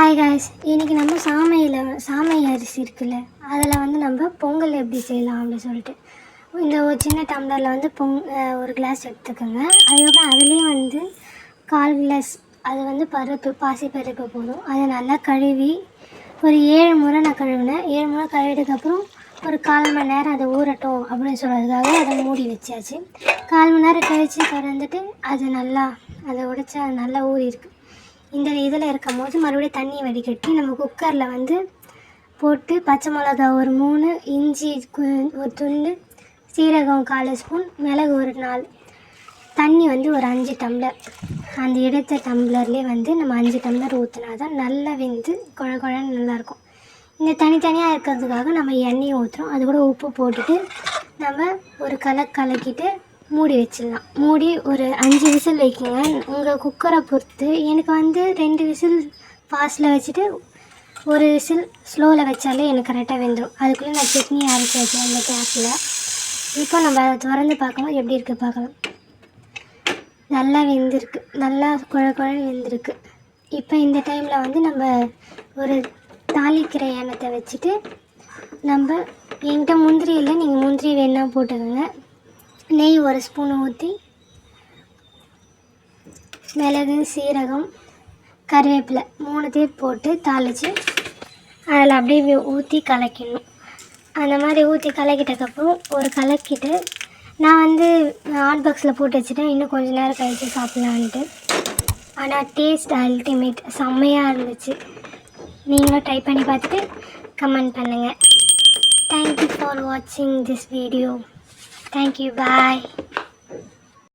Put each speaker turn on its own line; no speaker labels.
Hi guys இன்றைக்கி நம்ம சாமையில் சாமை அரிசி இருக்குல்ல அதில் வந்து நம்ம பொங்கல் எப்படி செய்யலாம் அப்படின்னு சொல்லிட்டு. இந்த ஒரு சின்ன டம்ளரில் வந்து பொங் ஒரு கிளாஸ் எடுத்துக்கோங்க. அதுக்கப்புறம் அதுலேயும் வந்து கால் கிளாஸ் அது வந்து பருப்பு பாசி பருப்பு போதும். அதை நல்லா கழுவி ஒரு ஏழு முறை நான் கழுவினேன். ஏழு முறை கழுவிட்டதுக்கப்புறம் ஒரு கால் மணி நேரம் அதை ஊறட்டும் அப்படின்னு சொல்கிறதுக்காக அதை மூடி வச்சாச்சு. கால் மணி நேரம் கழித்து திறந்துட்டு அது நல்லா அதை உடைச்சா அது நல்லா ஊறி இருக்குது இந்த இதில் இருக்கும் போது மறுபடியும் தண்ணி வடிகட்டி நம்ம குக்கரில் வந்து போட்டு பச்சை மிளகா ஒரு மூணு இஞ்சி கு- ஒரு துண்டு சீரகம் கால் ஸ்பூன் மிளகு ஒரு நாலு தண்ணி வந்து ஒரு அஞ்சு டம்ளர். அந்த எடுத்த டம்ளர்லேயே வந்து நம்ம அஞ்சு டம்ளர் ஊற்றினா தான் நல்லா வெந்து குழ குழன்னு நல்லாயிருக்கும். இந்த தனித்தனியாக இருக்கிறதுக்காக நம்ம எண்ணெயை ஊற்றுறோம் அது கூட உப்பு போட்டுட்டு நம்ம ஒரு கலக்கு கலக்கிட்டு மூடி வச்சிடலாம். மூடி ஒரு அஞ்சு விசில் வைக்கிங்க. உங்கள் குக்கரை பொறுத்து. எனக்கு வந்து ரெண்டு விசில் ஃபாஸ்ட்டில் வச்சுட்டு ஒரு விசில் ஸ்லோவில் வச்சாலே எனக்கு கரெக்டாக வெந்துடும் அதுக்குள்ளே நான் சட்னி அரைச்சி வச்சேன் அந்த கேஸில் இப்போ நம்ம அதை திறந்து பார்க்கும்போது எப்படி இருக்குது பார்க்கலாம். நல்லா வெந்திருக்கு. நல்லா குழ குழன்னு வெந்திருக்கு. இப்போ இந்த டைமில் வந்து நம்ம ஒரு தாளிக்கிற எண்ணத்தை வச்சுட்டு நம்ம என்கிட்ட முந்திரி இல்லை நீங்கள் முந்திரி வேணால் போட்டுக்கோங்க. நெய் ஒரு ஸ்பூன் ஊற்றி மிளகு சீரகம் கருவேப்பிலை மூணுத்தையும் போட்டு தாளித்து அதில் அப்படியே ஊற்றி கலக்கிடணும் அந்த மாதிரி ஊற்றி கலக்கிட்டதுக்கப்புறம் ஒரு கலக்கிட்டு நான் வந்து ஹாட் பாக்ஸில் போட்டு வச்சுட்டேன். இன்னும் கொஞ்ச நேரம் கழித்து சாப்பிட்லான்ட்டு. ஆனால் டேஸ்ட் அல்டிமேட் செம்மையாக இருந்துச்சு. நீங்களும் ட்ரை பண்ணி பார்த்துட்டு கமெண்ட் பண்ணுங்கள் தேங்க்யூ ஃபார் வாட்சிங் this video thank you bye